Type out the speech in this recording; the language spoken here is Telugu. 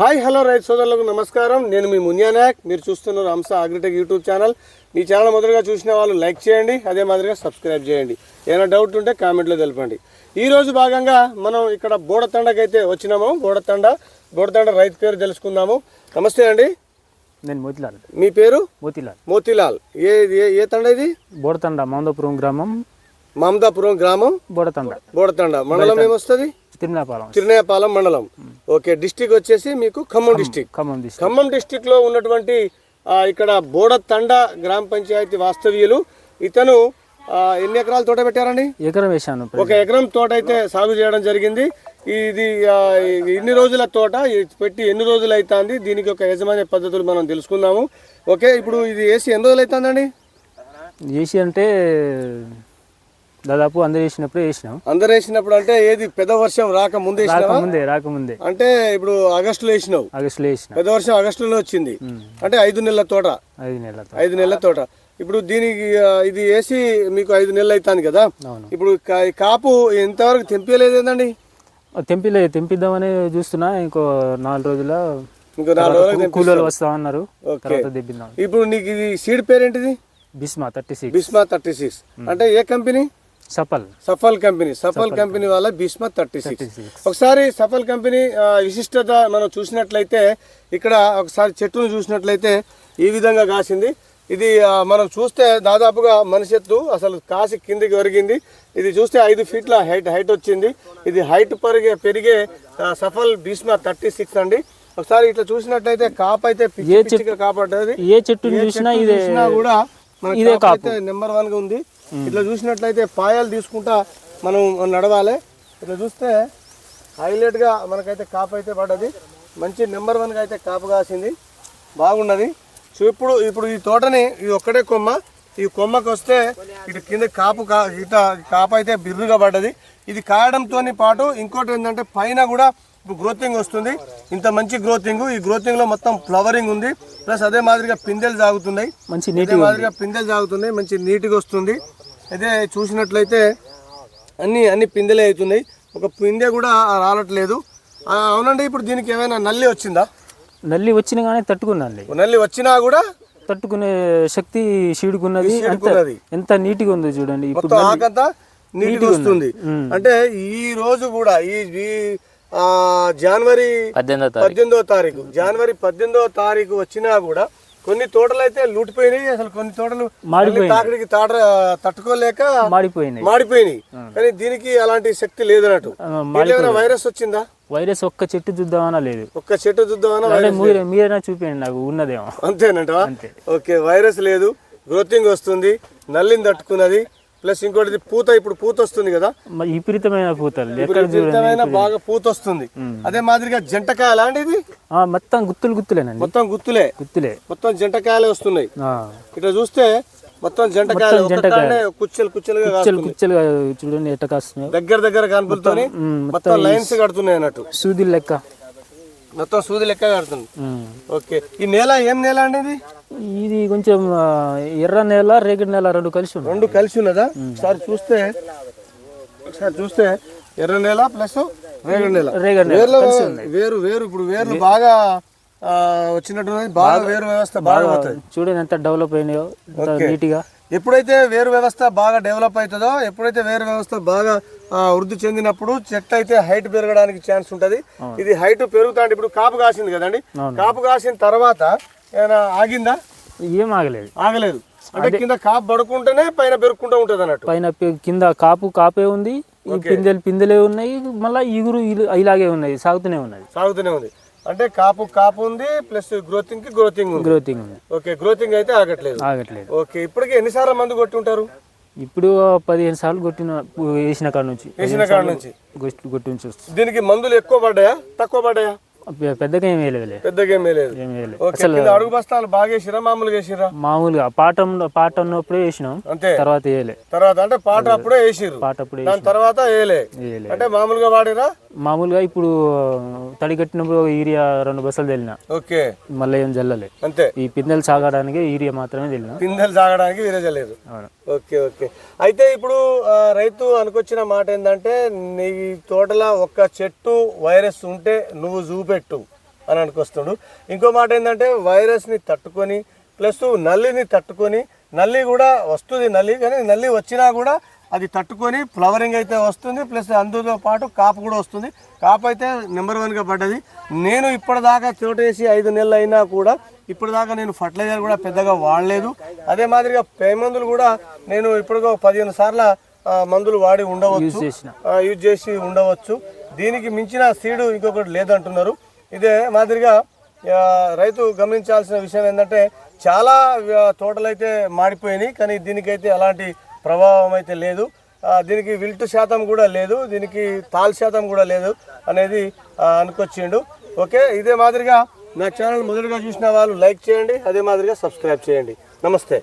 హాయ్ హలో రైతు సోదరులకు నమస్కారం. నేను మీ మున్యా నాయక్. మీరు చూస్తున్నారు హంస అగ్రిటెక్ యూట్యూబ్ ఛానల్. మీ ఛానల్ మొదటగా చూసిన వాళ్ళు లైక్ చేయండి అదే మాదిరిగా సబ్స్క్రైబ్ చేయండి. ఏమైనా డౌట్ ఉంటే కామెంట్లో తెలపండి. ఈ రోజు భాగంగా మనం ఇక్కడ బోడతండకైతే వచ్చినాము. బోడతండ బోడతండ రైతు పేరు తెలుసుకుందాము. నమస్తే అండి. నేను మోతిలాల్. మీ పేరు? మోతిలాల్. మోతీలాల్. ఏ ఏ ఏ తండ ఇది? బోడతండ మౌందపురం గ్రామం మమదాపురం గ్రామం బోడతండ. బోడతండ. మండలం ఏమొస్తుంది? తిరునాపాలెం. తిరునేపాలెం మండలం. ఓకే డిస్టిక్ వచ్చేసి మీకు ఖమ్మం డిస్టిక్. ఖమ్మం డిస్ట్రిక్ట్ ఖమ్మం డిస్టిక్లో ఉన్నటువంటి ఇక్కడ బోడతండ గ్రామ పంచాయతీ వాస్తవ్యులు ఇతను ఎన్ని ఎకరాల తోట పెట్టారండి? ఎకరం వేశాను ఒక ఎకరం తోట అయితే సాగు చేయడం జరిగింది. ఇది ఆ, ఇన్ని రోజుల తోట పెట్టి ఎన్ని రోజులు అవుతుంది దీనికి ఒక యజమాని పద్ధతులు మనం తెలుసుకుందాము. ఓకే ఇప్పుడు ఇది వేసి ఎన్ని రోజులు అవుతుందండి ఏసీ అంటే దాదాపు అందరు వేసినప్పుడే వేసినాం. అందరు వేసినప్పుడు అంటే ఏది? పెద్ద వర్షం రాక ముందు రాకముందే రాకముందే అంటే ఇప్పుడు ఆగస్టులో వేసినావు. ఆగస్టులో వేసిన. పెద్ద వర్షం ఆగస్టులో వచ్చింది. అంటే ఐదు నెలల తోట. ఐదు నెలలతో ఐదు నెలల తోట. ఇప్పుడు దీనికి ఇది వేసి మీకు ఐదు నెలలు అవుతుంది కదా? ఇప్పుడు కాపు ఎంతవరకు తెంపలేదు ఏందండి? తెంపిలే తెంపిద్దామని చూస్తున్నా. ఇంకో నాలుగు రోజుల ఇంకో నాలుగు రోజులకు తెంపి- కూలీలు తర్వాత తెప్పిద్దాం. ఇప్పుడు నీకు ఇది సీడ్ పేరేంటిది? Bismah thirty six. Bismah thirty six. అంటే ఏ company? Safal. Safal company Safal company వాళ్ళ బిస్మా థర్టీ సిక్స్. 36. ఒకసారి సఫల్ కంపెనీ విశిష్టత మనం చూసినట్లయితే ఇక్కడ ఒకసారి చెట్టును చూసినట్లయితే ఈ విధంగా కాసింది. ఇది మనం చూస్తే దాదాపుగా మనిషి ఎత్తు అసలు కాసి కిందికి ఒరిగింది. ఇది చూస్తే ఐదు ఫీట్ల హైట్ హైట్ వచ్చింది. ఇది హైట్ పెరిగే పెరిగే సఫల్ భీష్మ థర్టీ సిక్స్ అండి. ఒకసారి ఇట్లా చూసినట్లయితే కాపు అయితే పిచ్చి పిచ్చిగా కాపాడుతుంది. ఏ చెట్టు చూసినా కూడా నెంబర్ వన్గా ఉంది. ఇట్లా చూసినట్లయితే పాయాలు తీసుకుంటా మనం నడవాలి. ఇట్లా చూస్తే హైలైట్గా మనకైతే కాపు అయితే పడ్డది. మంచి నెంబర్ వన్గా అయితే కాపు కాసింది. బాగున్నది. సో ఇప్పుడు ఇప్పుడు ఈ తోటని ఇది ఒక్కటే కొమ్మ. ఈ కొమ్మకి వస్తే ఇటు కింద కాపు కా ఇట కాపు అయితే బిర్రుగా పడ్డది. ఇది కాయడంతో పాటు ఇంకోటి ఏంటంటే పైన కూడా ఇప్పుడు గ్రోతింగ్ వస్తుంది. ఇంత మంచి గ్రోతింగ్ ఈ గ్రోతింగ్లో మొత్తం ఫ్లవరింగ్ ఉంది. ప్లస్ అదే మాదిరిగా పిందెలు సాగుతున్నాయి. మంచి నీటి మాదిరిగా పిందెలు సాగుతున్నాయి. మంచి నీట్గా వస్తుంది. అదే చూసినట్లయితే అన్ని అన్ని పిందెలే అవుతున్నాయి. ఒక పిందె కూడా రాలట్లేదు. అవునండి ఇప్పుడు దీనికి ఏమైనా నల్లి వచ్చిందా? నల్లి వచ్చినా కానీ తట్టుకున్నాను ఓ నల్లి వచ్చినా కూడా తట్టుకునే శక్తి షీడుకున్నది. ఎంత నీట్గా ఉంది చూడండి. ఇప్పుడు మొత్తం ఆకంతా నీట్గా వస్తుంది. అంటే ఈ రోజు కూడా ఈ జనవరి పద్దెనిమిదో పద్దెనిమిదో తారీఖు జనవరి పద్దెనిమిదో తారీఖు వచ్చినా కూడా కొన్ని తోటలు అయితే లూటిపోయినాయి అసలు కొన్ని తోటలు తాకిడికి తాట తట్టుకోలేక మాడిపోయినాయి. మాడిపోయినాయి. కానీ దీనికి అలాంటి శక్తి దీంట్లో ఏమైనా వైరస్ వచ్చిందా? వైరస్ ఒక్క చెట్టు చూద్దామన్నా లేదు. ఒక్క చెట్టు మీరే మీరైనా చూపించండి నాకు ఉన్నదేమో. అంతేనంటవా? అంతే. ఓకే వైరస్ లేదు. గ్రోతింగ్ వస్తుంది. నల్లిని తట్టుకున్నది. ప్లస్ ఇంకోటి పూత ఇప్పుడు పూత వస్తుంది కదా. విపరీతమైన పూతలు విపరీతమైన బాగా పూత వస్తుంది. అదే మాదిరిగా జంటకాయ లాంటిది? ఆ, మొత్తం గుత్తులు గుత్తులేనండి. మొత్తం గుత్తులే. గుత్తులే. మొత్తం జంటకాయలే వస్తున్నాయి. ఇట్లా చూస్తే మొత్తం జంటకాయలు కుచ్చలు కుచ్చలుగా కుచ్చలు. కుచ్చలుగా చూడండి ఎట్ట కాస్తున్నాయో. దగ్గర దగ్గర కనుపులతోని ఉమ్, మొత్తం లైన్స్ కడుతున్నాయి అన్నట్టు. సూది లెక్క. మొత్తం సూది లెక్క కడుతుంది. ఓకే. ఈ నేల ఏం నేల అండి ఇది? ఇది కొంచెం ఎర్ర నేల రేగడి నేల రెండు కలిసి ఉంది రెండు కలిసి ఉన్నదా? ఒకసారి చూస్తే ఒకసారి చూస్తే ఎర్ర నేల ప్లస్ రేగడి నేల. రేగడి నేల వేర్లు వేరు వేరు. ఇప్పుడు వేర్లు బాగా ఆ, వచ్చినట్టున్నది బాగా వేరు వ్యవస్థ బాగా చూడండి ఎంత డెవలప్ అయినాయో నీట్గా. ఎప్పుడైతే వేరు వ్యవస్థ బాగా డెవలప్ అవుతుందో ఎప్పుడైతే వేరు వ్యవస్థ బాగా వృద్ధి చెందినప్పుడు చెట్టు అయితే హైట్ పెరగడానికి ఛాన్స్ ఉంటది. ఇది హైట్ పెరుగుతా అంటే ఇప్పుడు కాపు కాసింది కదండి? కాపు కాసిన తర్వాత ఏమైనా ఆగిందా? ఏం ఆగలేదు. ఆగలేదు. అంటే కింద కాపు పడుకుంటేనే పైన పెరుగుకుంటూ ఉంటది అన్నట్టు పైన కింద కాపు కాపే ఉంది పిందెలు పిందెలే ఉన్నాయి మళ్ళీ ఇగురు ఇలు- ఇలాగే ఉన్నాయి సాగుతూనే ఉన్నది. సాగుతూనే ఉంది. అంటే కాపు కాపు ఉంది ప్లస్ గ్రోతింగ్కి గ్రోతింగ్ ఉంది. గ్రోతింగ్ ఉంది. ఓకే గ్రోతింగ్ అయితే ఆగట్లేదు. ఆగట్లేదు. ఓకే ఇప్పటికి ఎన్నిసార్లు మందు కొట్టి ఉంటారు ఇప్పుడు పదిహేను సార్లు కొట్టిన వేసిన కాడ నుంచి. వేసిన కాడ నుంచి. కొట్టి నుంచి దీనికి మందులు ఎక్కువ పడ్డాయా? తక్కువ పడ్డాయా? పెద్దగా ఏం వేయలేదులే. పెద్దగా ఏం వేయలేదు. కింద అడుగు బస్తాలు బాగా వేసిరా? మామూలుగా వేసిరా? మామూలుగా పాటంలో పాట ఉన్నప్పుడే వేసినాం. అంతే. తర్వాత వేయలే. తర్వాత అంటే పాట అప్పుడే వేసిర్రు. పాట అప్పుడే దాని తర్వాత వేయలే. అంటే మామూలుగా వాడిరా? మామూలుగా ఇప్పుడు తడి కట్టినప్పుడు యూరియా రెండు బస్సులు తెలిన. ఓకే. మళ్ళీ ఏం జల్లలే. అంతే. ఈ పిందెలు సాగడానికి యూరియా మాత్రమే తెలిన. పిందెలు సాగడానికి విరజలేదు అవును. Okay okay. అయితే ఇప్పుడు రైతు అనుకొచ్చిన మాట ఏంటంటే నీ తోటలో ఒక్క చెట్టు వైరస్ ఉంటే నువ్వు చూపెట్టు అని అనుకొస్తుండు. ఇంకో మాట ఏంటంటే వైరస్ని తట్టుకొని ప్లస్ నల్లిని తట్టుకొని నల్లి కూడా వస్తుంది నల్లి కానీ నల్లి వచ్చినా కూడా అది తట్టుకొని ఫ్లవరింగ్ అయితే వస్తుంది ప్లస్ అందుతో పాటు కాపు కూడా వస్తుంది. కాపు అయితే నెంబర్ వన్గా పడ్డది. నేను ఇప్పటిదాకా తోటేసి ఐదు నెలలు అయినా కూడా ఇప్పటిదాకా నేను ఫర్టిలైజర్ కూడా పెద్దగా వాడలేదు. అదే మాదిరిగా పే మందులు కూడా నేను ఇప్పటికో పదిహేను సార్ల మందులు వాడి ఉండవచ్చు. యూజ్ చేసి ఉండవచ్చు. దీనికి మించిన సీడు ఇంకొకటి లేదంటున్నారు. ఇదే మాదిరిగా రైతు గమనించాల్సిన విషయం ఏంటంటే చాలా తోటలైతే మాడిపోయినాయి కానీ దీనికైతే అలాంటి ప్రభావం అయితే లేదు. దీనికి విల్టు శాతం కూడా లేదు దీనికి తాల్ శాతం కూడా లేదు అనేది అనుకొచ్చిండు. ఓకే ఇదే మాదిరిగా నా ఛానల్ మొదటిగా చూసిన వాళ్ళు లైక్ చేయండి అదే మాదిరిగా సబ్స్క్రైబ్ చేయండి. నమస్తే.